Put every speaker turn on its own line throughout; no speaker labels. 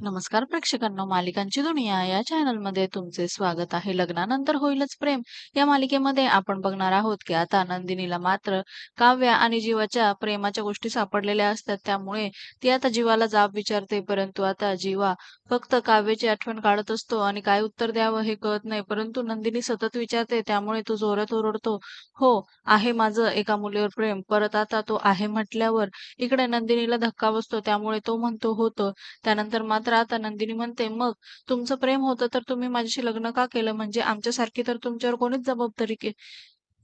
नमस्कार प्रेक्षकांनो मालिकांची दुनिया या चॅनलमध्ये तुमचे स्वागत आहे. लग्नानंतर होईलच प्रेम. या मालिकेमध्ये आपण बघणार आहोत की आता नंदिनीला मात्र काव्या आणि जीवाच्या प्रेमाच्या गोष्टी सापडलेल्या असतात. त्यामुळे ती आता जीवाला जाब विचारते परंतु आता जीवा फक्त काव्याची आठवण काढत असतो आणि काय उत्तर द्यावं हे कळत नाही. परंतु नंदिनी सतत विचारते त्यामुळे तो जोरात ओरडतो हो आहे माझं एका मुलीवर प्रेम. परत आता तो आहे म्हटल्यावर इकडे नंदिनीला धक्का बसतो. त्यामुळे तो म्हणतो होतं. त्यानंतर मात्र राहता नंदिनी म्हणते मग तुमचं प्रेम होतं तर तुम्ही माझ्याशी लग्न का केलं? म्हणजे आमच्यासारखी तर तुमच्यावर कोणीच जबाबदारी के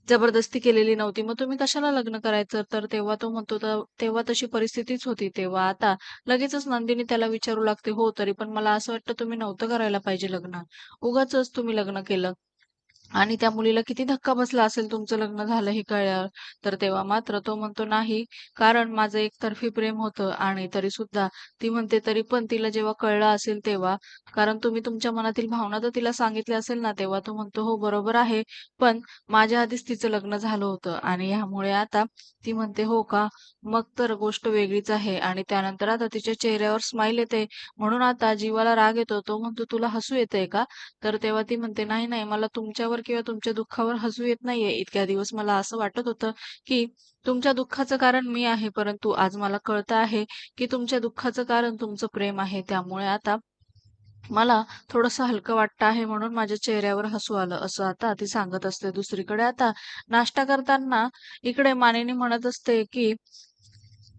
जबरदस्ती केलेली नव्हती. मग तुम्ही कशाला लग्न करायचं? तर तेव्हा तो म्हणतो "तर तेव्हा तशी परिस्थितीच होती. तेव्हा आता लगेचच नंदिनी त्याला विचारू लागते हो तरी पण मला असं वाटतं तुम्ही नव्हतं करायला पाहिजे लग्न. उगाच तुम्ही लग्न केलं. आणि त्या मुलीला किती धक्का बसला असेल तुमचं लग्न झालं हे कळल्यावर? तर तेव्हा मात्र तो म्हणतो नाही कारण माझं एकतर्फी प्रेम होतं आणि तरी सुद्धा ती म्हणते तरी पण तिला जेव्हा कळलं असेल तेव्हा कारण तुम्ही तुमच्या मनातील भावना तर तिला सांगितल्या असेल ना तेव्हा तो म्हणतो हो बरोबर आहे पण माझ्या आधीच तिचं लग्न झालं होतं आणि ह्यामुळे आता ती म्हणते हो का? मग तर गोष्ट वेगळीच आहे आणि त्यानंतर आता तिच्या चेहऱ्यावर स्माईल येते. म्हणून आता जीवाला राग येतो. तो म्हणतो तुला हसू येतंय का? तर तेव्हा ती म्हणते नाही नाही मला तुमच्यावर किंवा तुमच्या दुःखावर हसू येत नाहीये. इतक्या दिवस मला असं वाटत होतं की तुमच्या दुःखाचं कारण मी आहे परंतु आज मला कळतं आहे की तुमच्या दुःखाचं कारण तुमचं प्रेम आहे. त्यामुळे आता मला थोडंसं हलकं वाटतं आहे म्हणून माझ्या चेहऱ्यावर हसू आलं. असं आता ती सांगत असते. दुसरीकडे आता नाश्ता करताना इकडे मानेनी म्हणत असते की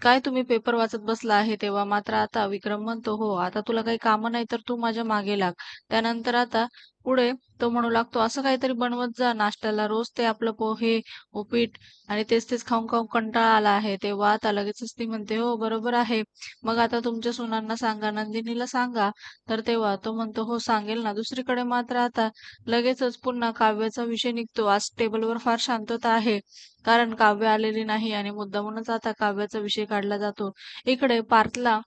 काय तुम्ही पेपर वाचत बसला आहे? तेव्हा मात्र आता विक्रम म्हणतो हो आता तुला काही कामं नाही तर तू माझ्या मागे लाग. त्यानंतर आता पुढे तो म्हणू लागतो असं काहीतरी बनवत जा नाश्त्याला. रोज ते आपलं पोहे उपीट आणि तेच तेच खाऊन खाऊन कंटाळा आला आहे. तेव्हा आता लगेचच ती म्हणते हो बरोबर आहे. मग आता तुमच्या सुनांना सांगा नंदिनीला सांगा. तर तेव्हा तो म्हणतो हो सांगेल ना. दुसरीकडे मात्र आता लगेचच पुन्हा काव्याचा विषय निघतो. आज टेबलवर फार शांतता आहे. कारण काव्य आलेली नाही आणि मुद्दामूनच आता काव्याचा विषय काढला जातो. इकडे पार्थला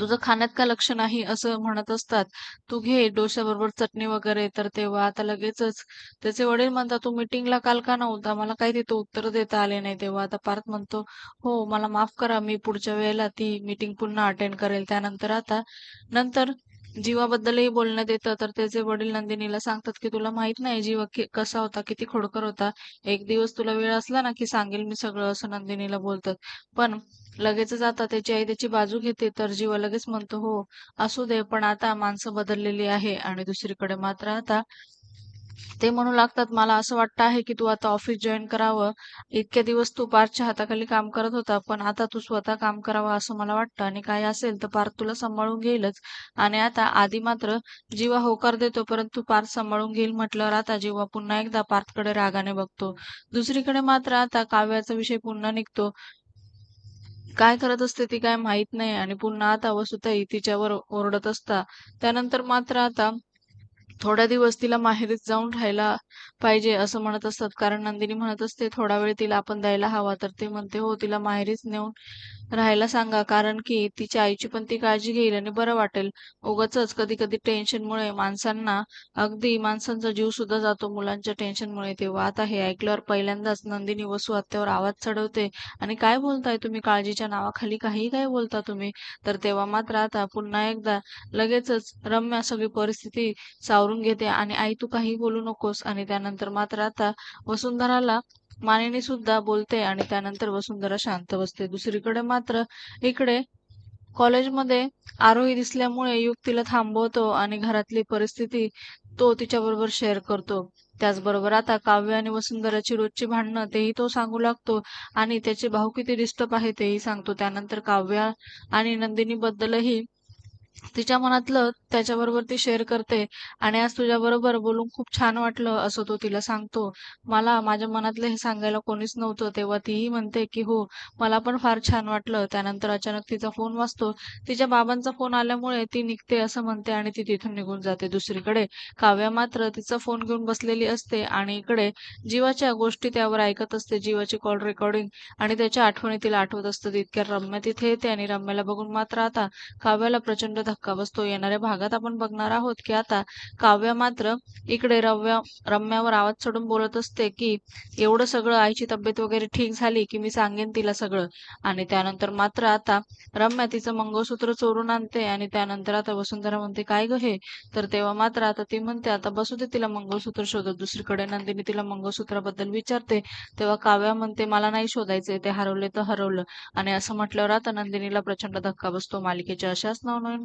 तुझं खाण्यात का लक्ष नाही असं म्हणत असतात? तू घे डोश्याबरोबर चटणी वगैरे. तर तेव्हा आता लगेचच त्याचे वडील म्हणतात तू मीटिंगला काल का नव्हता? मला काही तिथं उत्तर देता आले नाही. तेव्हा आता पार्थ म्हणतो हो मला माफ करा. मी पुढच्या वेळेला ती मीटिंग पुन्हा अटेंड करेल. त्यानंतर आता नंतर जीवाबद्दलही बोलण्यात येतं. तर त्याचे वडील नंदिनीला सांगतात की तुला माहीत नाही जीवा कसा होता किती खोडकर होता. एक दिवस तुला वेळ असला ना की सांगेल मी सगळं असं नंदिनीला बोलतात. पण लगेचच आता त्याची आई त्याची बाजू घेते तर जीवा लगेच म्हणतो हो असू दे पण आता माणसं बदललेली आहे आणि दुसरीकडे मात्र आता ते म्हणू लागतात मला असं वाटतं आहे की तू आता ऑफिस जॉईन करावं. इतके दिवस तू पार्थच्या हाताखाली काम करत होता पण आता तू स्वतः काम करावं असं मला वाटतं आणि काय असेल तर पार्थ तुला सांभाळून घेईलच. आणि आता आधी मात्र जीवा होकार देतो परंतु पार्थ सांभाळून घेईल म्हटल्यावर आता जीवा पुन्हा एकदा पार्थकडे रागाने बघतो. दुसरीकडे मात्र आता काव्याचा विषय पुन्हा निघतो. काय करत असते ती काय माहीत नाही आणि पुन्हा आता वसुताई तिच्यावर ओरडत असता. त्यानंतर मात्र आता थोड्या दिवस तिला माहेरीत जाऊन राहायला पाहिजे असं म्हणत असतात. कारण नंदिनी म्हणत असते थोडा वेळ तिला आपण द्यायला हवा. तर ते म्हणते हो तिला माहेरीच नेऊन राहायला सांगा कारण की तिच्या आईची पण ती काळजी घेईल आणि बरं वाटेल. उगाचच कधी कधी टेन्शनमुळे माणसांना अगदी माणसांचा जीव सुद्धा जातो मुलांच्या टेन्शनमुळे तेव्हा. आता हे ऐकल्यावर पहिल्यांदाच नंदिनी वसू आत्यावर आवाज चढवते. आणि काय बोलताय तुम्ही काळजीच्या नावाखाली? काही काय बोलता तुम्ही? तर तेव्हा मात्र आता पुन्हा एकदा लगेचच रम्या सगळी परिस्थिती सावरून घेते. आणि आई तू काही बोलू नकोस. आणि त्यानंतर मात्र आता वसुंधराला मानिनी सुद्धा बोलते आणि त्यानंतर वसुंधरा शांत बसते. दुसरीकडे मात्र इकडे कॉलेजमध्ये आरोही दिसल्यामुळे युक्तीला थांबवतो आणि घरातली परिस्थिती तो तिच्याबरोबर शेअर करतो. त्याचबरोबर आता काव्य आणि वसुंधराची रोजची भांडणं तेही तो सांगू लागतो आणि त्याचे भाऊ किती डिस्टर्ब आहे तेही सांगतो. त्यानंतर काव्य आणि नंदिनी बद्दलही तिच्या मनातलं त्याच्याबरोबर ती शेअर करते. आणि आज तुझ्याबरोबर बोलून खूप छान वाटलं असं तो तिला सांगतो. मला माझ्या मनातलं हे सांगायला कोणीच नव्हतं तेव्हा तीही म्हणते की हो मला पण फार छान वाटलं. त्यानंतर अचानक तिचा फोन वाजतो. तिच्या बाबांचा फोन आल्यामुळे ती निघते असं म्हणते आणि ती तिथून निघून जाते दुसरीकडे. काव्या मात्र तिचा फोन घेऊन बसलेली असते आणि इकडे जीवाच्या गोष्टी त्यावर ऐकत असते. जीवाची कॉल रेकॉर्डिंग आणि त्याच्या आठवणी तिला आठवत असतं तितक्या रम्या तिथे येते आणि रम्याला बघून मात्र आता काव्याला प्रचंड धक्का बसतो. येणाऱ्या भागात आपण बघणार आहोत, की आता काव्या मात्र इकडे रव्या रम्यावर आवाज चढून बोलत असते, की एवढं सगळं आईची तब्येत वगैरे ठीक झाली, की मी सांगेन तिला सगळं. आणि त्यानंतर मात्र आता रम्या तिचं मंगळसूत्र चोरून आणते आणि त्यानंतर आता वसुंधरा म्हणते, "काय ग हे?" तर तेव्हा मात्र आता ती म्हणते, "आता बसू दे तिला मंगळसूत्र शोधत." दुसरीकडे नंदिनी तिला मंगळसूत्राबद्दल विचारते. तेव्हा काव्या म्हणते, "मला नाही शोधायचंय, ते हरवले तर हरवलं." आणि असं म्हटल्यावर आता नंदिनीला प्रचंड धक्का बसतो. मालिकेच्या अशाच नवनवीन